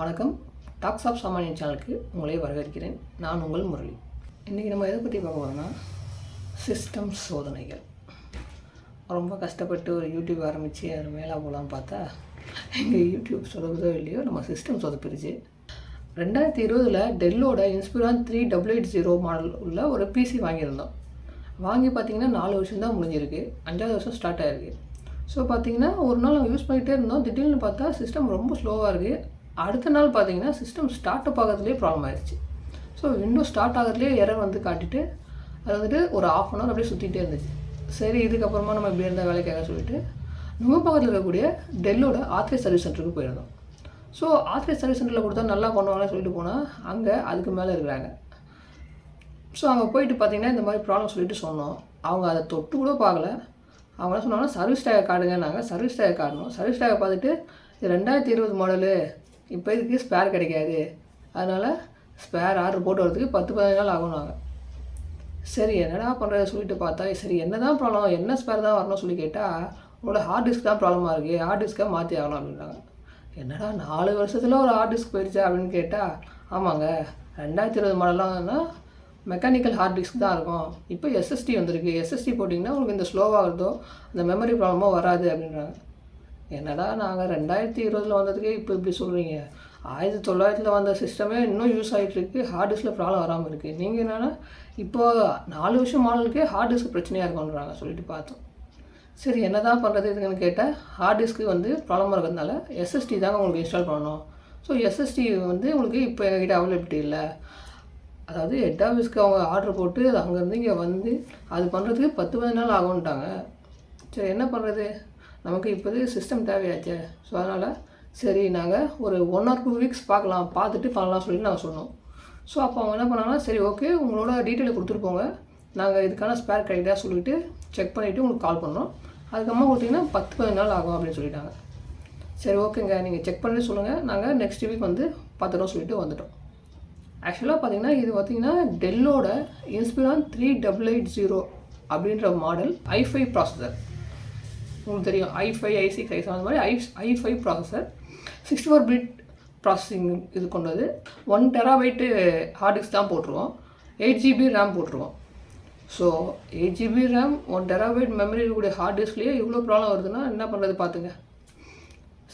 வணக்கம். Talks of சாமானியன் சேனலுக்கு உங்களை வரவேற்கிறேன். நான் உங்கள் முரளி. இன்றைக்கி நம்ம எதை பற்றி பார்க்க போகிறோம்னா சிஸ்டம் சோதனைகள். ரொம்ப கஷ்டப்பட்டு ஒரு யூடியூப் ஆரம்பித்து அது மேலே போகலான்னு பார்த்தா எங்கள் யூடியூப் சொதப்புதோ இல்லையோ நம்ம சிஸ்டம் சொதப்பிடுச்சு ரெண்டாயிரத்தி இருபதில் டெல்லோட Inspiron three double eight zero model உள்ள ஒரு பிசி வாங்கியிருந்தோம். வாங்கி பார்த்தீங்கன்னா நாலு வருஷம் தான் முடிஞ்சிருக்கு. அஞ்சாவது வருஷம் ஸ்டார்ட் ஆகிருக்கு ஸோ பார்த்தீங்கன்னா ஒரு நாள் நாங்கள் யூஸ் பண்ணிகிட்டே இருந்தோம். திடீர்னு பார்த்தா சிஸ்டம் ரொம்ப ஸ்லோவாக இருக்குது அடுத்த நாள் பார்த்தீங்கன்னா சிஸ்டம் ஸ்டார்ட் அப் ஆகிறதுலேயே ப்ராப்ளம் ஆயிடுச்சு ஸோ விண்டோ ஸ்டார்ட் ஆகிறதுலேயே எரர் வந்து காட்டிட்டு அது வந்துட்டு ஒரு ஆஃப் அன் ஹவர் அப்படியே சுற்றிட்டே இருந்துச்சு. சரி இதுக்கப்புறமா நம்ம இப்படி இருந்தால் வேலை கேட்க சொல்லிட்டு நம்ம பக்கத்தில் இருக்கக்கூடிய டெல்லோட ஆத்ரேஸ் சர்வீஸ் சென்டருக்கு போயிருந்தோம். ஸோ ஆத்ரேஸ் சர்வீஸ் சென்டரில் கொடுத்தா நல்லா பண்ணுவாங்கன்னு சொல்லிட்டு போனால் அங்கே அதுக்கு மேலே இருக்கிறாங்க. ஸோ அங்கே போயிட்டு பார்த்தீங்கன்னா இந்த மாதிரி ப்ராப்ளம் சொல்லிட்டு சொன்னோம். அவங்க அதை தொட்டு கூட பார்க்கல. அவங்க என்ன சொன்னாங்கன்னா சர்வீஸ் டேக் காட்டுங்க நாங்கள் சர்வீஸ் டேக் காட்டணும். சர்வீஸ் டேக் பார்த்துட்டு இது ரெண்டாயிரத்தி இருபது மாடலு இப்போ இதுக்கு ஸ்பேர் கிடைக்காது. அதனால் ஸ்பேர் ஆர்டர் போட்டு வரதுக்கு பத்து பதினஞ்சு நாள் ஆகும் நாங்கள் சரி என்னடா பண்ணுறத சொல்லிட்டு பார்த்தா சரி என்ன தான் ப்ராப்ளம் என்ன ஸ்பேர் தான் வரணும்னு சொல்லி கேட்டால் உங்களோட ஹார்ட் டிஸ்க் தான் ப்ராப்ளமாக இருக்குது ஹார்ட் டிஸ்க்கை மாற்றி ஆகணும் அப்படின்றாங்க. என்னடா நாலு வருஷத்தில் ஒரு ஹார்ட் டிஸ்க் போயிடுச்சா அப்படின்னு கேட்டால் ஆமாங்க. ரெண்டாயிரத்தி இருபது மாடலாம்னா மெக்கானிக்கல் ஹார்ட் டிஸ்க் தான் இருக்கும். இப்போ எஸ்எஸ்டி வந்திருக்கு. எஸ்எஸ்டி போட்டிங்கன்னா உங்களுக்கு இந்த ஸ்லோவாகிறதோ அந்த மெமரி ப்ராப்ளமோ வராது அப்படின்றாங்க. என்னடா நாங்கள் ரெண்டாயிரத்தி இருபதில் வந்ததுக்கே இப்போ இப்படி சொல்கிறீங்க ஆயிரத்தி தொள்ளாயிரத்தில் வந்த சிஸ்டமே இன்னும் யூஸ் ஆகிட்டுருக்கு ஹார்ட் டிஸ்கில் ப்ராப்ளம் வராமல் இருக்குது நீங்கள் என்னென்னா இப்போ நாலு வருஷம் மாடலுக்கே ஹார்ட் டிஸ்க் பிரச்சனையாக இருக்குன்றாங்க சொல்லிட்டு பார்த்தோம். சரி என்ன தான் பண்ணுறது இதுக்குன்னு கேட்டால் ஹார்ட் டிஸ்க்கு வந்து ப்ராப்ளமாக இருக்கிறதுனால எஸ்எஸ்டி தாங்க உங்களுக்கு இன்ஸ்டால் பண்ணணும். ஸோ எஸ்எஸ்டி வந்து உங்களுக்கு இப்போ எங்ககிட்ட அவைலபிலிட்டி இல்லை. அதாவது ஹெட் ஆஃபீஸ்க்கு அவங்க ஆர்டர் போட்டு அது அங்கேருந்து இங்கே வந்து அது பண்ணுறதுக்கு பத்து பதினஞ்சு நாள் ஆகும்ட்டாங்க சரி என்ன பண்ணுறது நமக்கு இப்போது சிஸ்டம் தேவையாச்சு. ஸோ அதனால் சரி நாங்கள் ஒரு ஒன் ஆர் டூ வீக்ஸ் பார்க்கலாம். பார்த்துட்டு பண்ணலாம் சொல்லி நாங்கள் சொன்னோம். ஸோ அப்போ அவங்க என்ன பண்ணாங்கன்னா சரி ஓகே உங்களோட டீட்டெயில் கொடுத்துட்டு போங்க. நாங்கள் இதுக்கான ஸ்பேர் கிடைக்கா சொல்லிவிட்டு செக் பண்ணிவிட்டு உங்களுக்கு கால் பண்ணோம். அதுக்கப்புறமா கொடுத்தீங்கன்னா பத்து பதினஞ்சு நாள் ஆகும் அப்படின்னு சொல்லிட்டாங்க. சரி ஓகேங்க நீங்கள் செக் பண்ணி சொல்லுங்கள் நாங்கள் நெக்ஸ்ட் வீக் வந்து பார்த்துட்டோம் சொல்லிட்டு வந்துட்டோம். ஆக்சுவலாக பார்த்தீங்கன்னா இது பார்த்தீங்கன்னா டெல்லோட Inspiron three double eight zero அப்படின்ற மாடல் ஐஃபை ப்ராசஸர் உங்களுக்கு தெரியும் i five i six i seven மாதிரி i i five processor sixty four bit processing இது கொண்டது. ஒன் டெராபைட்டு ஹார்ட் டிஸ்க் தான் போட்டுருவோம். எயிட் ஜிபி ரேம் போட்டுருவோம். So eight GB RAM one terabyte memory இருக்கக்கூடிய ஹார்ட் டிஸ்க்லேயே இவ்வளோ ப்ராப்ளம் வருதுன்னா என்ன பண்ணுறது பார்த்துங்க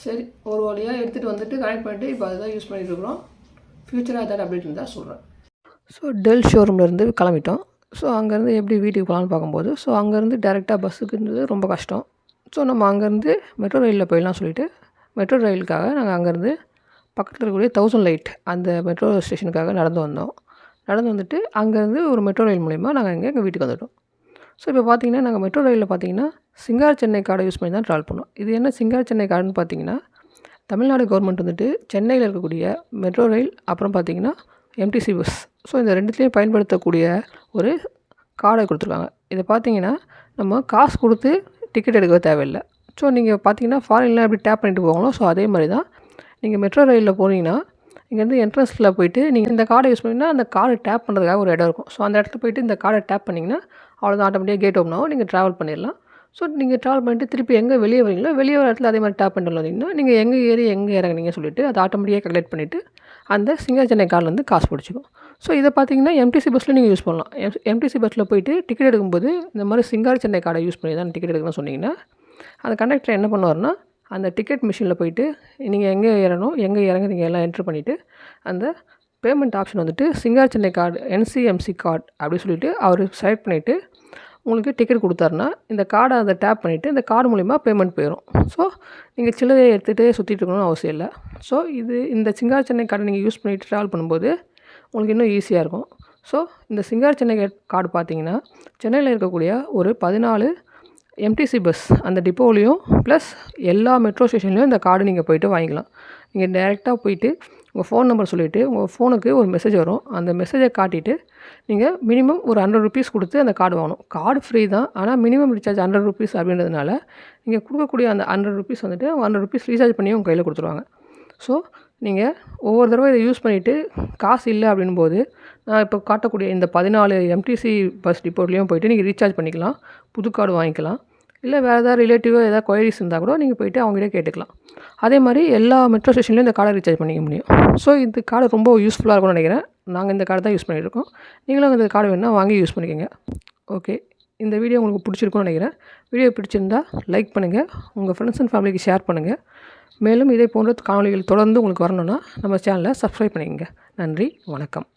சரி ஒரு வழியாக எடுத்துகிட்டு வந்துட்டு கனெக்ட் பண்ணிட்டு இப்போ அதுதான் யூஸ் பண்ணிகிட்டு இருக்கிறோம். ஃப்யூச்சராக ஏதாவது அப்டேட் இருந்தால் சொல்கிறேன் ஸோ டெல் ஷோரூம்லேருந்து கிளம்பிட்டோம். ஸோ அங்கேருந்து எப்படி வீட்டுக்கு போகலான்னு பார்க்கும்போது ஸோ அங்கேருந்து டேரெக்டாக பஸ்ஸுக்குன்றது ரொம்ப கஷ்டம். ஸோ நம்ம அங்கேருந்து மெட்ரோ ரயிலில் போயிடலாம் சொல்லிட்டு மெட்ரோ ரயிலுக்காக நாங்கள் அங்கேருந்து பக்கத்தில் இருக்கக்கூடிய தௌசண்ட் லைட் அந்த மெட்ரோ ஸ்டேஷனுக்காக நடந்து வந்தோம். நடந்து வந்துட்டு அங்கேருந்து ஒரு மெட்ரோ ரயில் மூலிமா நாங்கள் இங்கே எங்கள் வீட்டுக்கு வந்துட்டோம். ஸோ இப்போ பார்த்தீங்கன்னா நாங்கள் மெட்ரோ ரயிலில் பார்த்தீங்கன்னா சிங்கார் சென்னை கார்டை யூஸ் பண்ணி தான் ட்ராவல் பண்ணோம். இது என்ன சிங்கார் சென்னை கார்டுன்னு பார்த்தீங்கன்னா தமிழ்நாடு கவர்மெண்ட் வந்துட்டு சென்னையில் இருக்கக்கூடிய மெட்ரோ ரயில் அப்புறம் பார்த்தீங்கன்னா எம்டிசி பஸ் ஸோ இந்த ரெண்டுத்துலேயும் பயன்படுத்தக்கூடிய ஒரு கார்டை கொடுத்துருக்காங்க. இதை பார்த்தீங்கன்னா நம்ம காசு கொடுத்து டிக்கெட் எடுக்க தேவையில்லை. ஸோ நீங்கள் பார்த்தீங்கன்னா ஃபாரின்லாம் எப்படி டேப் பண்ணிட்டு போவாங்களோ ஸோ அதே மாதிரி தான் நீங்கள் மெட்ரோ ரயிலில் போனீங்கன்னா இங்கேருந்து என்ட்ரன்ஸில் போயிட்டு நீங்கள் இந்த கார்டை யூஸ் பண்ணிங்கன்னா அந்த கார்டை டேப் பண்ணுறதுக்காக ஒரு இடம் இருக்கும். ஸோ அந்த இடத்துல போயிட்டு இந்த கார்டை டேப் பண்ணிங்கன்னா அவ்வளோதான் ஆட்டோமேட்டிக்காக கேட் ஓப்பன் ஆகும். நீங்கள் ட்ராவல் பண்ணிடலாம். ஸோ நீங்கள் ட்ராவல் பண்ணிட்டு திருப்பி எங்கே வெளியே வரீங்களோ வெளியே வர இடத்துல அதே மாதிரி டேப் பண்ணிட்டு வந்தீங்கன்னா நீங்கள் எங்கே ஏறி எங்கே இறங்குனீங்க சொல்லிட்டு அதை ஆட்டோமேட்டிக்காக கலெக்ட் பண்ணிவிட்டு அந்த சிங்காஜனை சென்னை கார்டில் வந்து காசு பிடிச்சிக்கும் ஸோ இதை பார்த்தீங்கன்னா எம்டிசி பஸ்ஸில் நீங்கள் யூஸ் பண்ணலாம். எம் எம்டிசி பஸ்ஸில் போயிட்டு டிக்கெட் எடுக்கும்போது இந்த மாதிரி சிங்கார் சென்னை கார்டை யூஸ் பண்ணி தான் டிக்கெட் எடுக்கணும்னு சொன்னீங்கன்னா அந்த கண்டக்டர் என்ன பண்ணுவார்னா அந்த டிக்கெட் மிஷினில் போயிட்டு நீங்கள் எங்கே ஏறணும் எங்கே இறங்குறீங்க எல்லாம் என்ட்ரு பண்ணிவிட்டு அந்த பேமெண்ட் ஆப்ஷன் வந்துட்டு Singar Chennai card NCMC card அப்படின்னு சொல்லிவிட்டு அவர் செலக்ட் பண்ணிவிட்டு உங்களுக்கு டிக்கெட் கொடுத்தாருன்னா இந்த கார்டை அதை டேப் பண்ணிவிட்டு இந்த கார்டு மூலிமா பேமெண்ட் போயிடும் ஸோ நீங்கள் சில்லறையை எடுத்துகிட்டே சுற்றிட்டு இருக்கணும்னு அவசியம் இல்லை. ஸோ இது இந்த சிங்கார் சென்னை கார்டை நீங்கள் யூஸ் பண்ணிவிட்டு ட்ராவல் பண்ணும்போது உங்களுக்கு இன்னும் ஈஸியாக இருக்கும். ஸோ இந்த சிங்கார் சென்னை கார்டு பார்த்தீங்கன்னா சென்னையில் இருக்கக்கூடிய ஒரு பதினாலு எம்டிசி பஸ் அந்த டிப்போலையும் ப்ளஸ் எல்லா மெட்ரோ ஸ்டேஷன்லேயும் இந்த கார்டு நீங்கள் போயிட்டு வாங்கிக்கலாம். நீங்கள் டேரெக்டாக போயிட்டு உங்கள் ஃபோன் நம்பர் சொல்லிவிட்டு உங்கள் ஃபோனுக்கு ஒரு மெசேஜ் வரும். அந்த மெசேஜை காட்டிட்டு நீங்கள் மினிமம் ஒரு ஹண்ட்ரட் ருபீஸ் கொடுத்து அந்த கார்டு வாங்கணும். கார்டு ஃப்ரீ தான் ஆனால் மினிமம் ரீசார்ஜ் ஹண்ட்ரட் ருபீஸ் அப்படின்றதுனால நீங்கள் கொடுக்கக்கூடிய அந்த ஹண்ட்ரட் ருபீஸ் வந்துட்டு ஹண்ட்ரட் ருபீஸ் ரீசார்ஜ் பண்ணி உங்கள் கையில் கொடுத்துருவாங்க. ஸோ நீங்கள் ஒவ்வொரு தடவை இதை யூஸ் பண்ணிவிட்டு காசு இல்லை அப்படின்போது நான் இப்போ காட்டக்கூடிய இந்த பதினாலு எம்டிசி பஸ் டிப்போட்லேயும் போயிட்டு நீங்கள் ரீசார்ஜ் பண்ணிக்கலாம். புது கார்டு வாங்கிக்கலாம். இல்லை வேறு ஏதாவது ரிலேட்டிவோ ஏதாவது கொயரிஸ் இருந்தால் கூட நீங்கள் போயிட்டு அவங்ககிட்ட கேட்டுக்கலாம். அதே மாதிரி எல்லா மெட்ரோ ஸ்டேஷன்லேயும் இந்த கார்டை ரீசார்ஜ் பண்ணிக்க முடியும். ஸோ இந்த கார்டு ரொம்ப யூஸ்ஃபுல்லாக இருக்கும்னு நினைக்கிறேன். நாங்கள் இந்த கார்டு தான் யூஸ் பண்ணிகிட்ருக்கோம் நீங்களும் இந்த கார்டு வேணால் வாங்கி யூஸ் பண்ணிக்கோங்க. ஓகே இந்த வீடியோ உங்களுக்கு பிடிச்சிருக்கும்னு நினைக்கிறேன். வீடியோ பிடிச்சிருந்தா லைக் பண்ணுங்கள் உங்கள் ஃப்ரெண்ட்ஸ் அண்ட் ஃபேமிலிக்கு ஷேர் பண்ணுங்கள் மேலும் இதே போன்ற காணொலிகள் தொடர்ந்து உங்களுக்கு வரணும்னா நம்ம சேனலை சப்ஸ்கிரைப் பண்ணிக்கங்க. நன்றி வணக்கம்.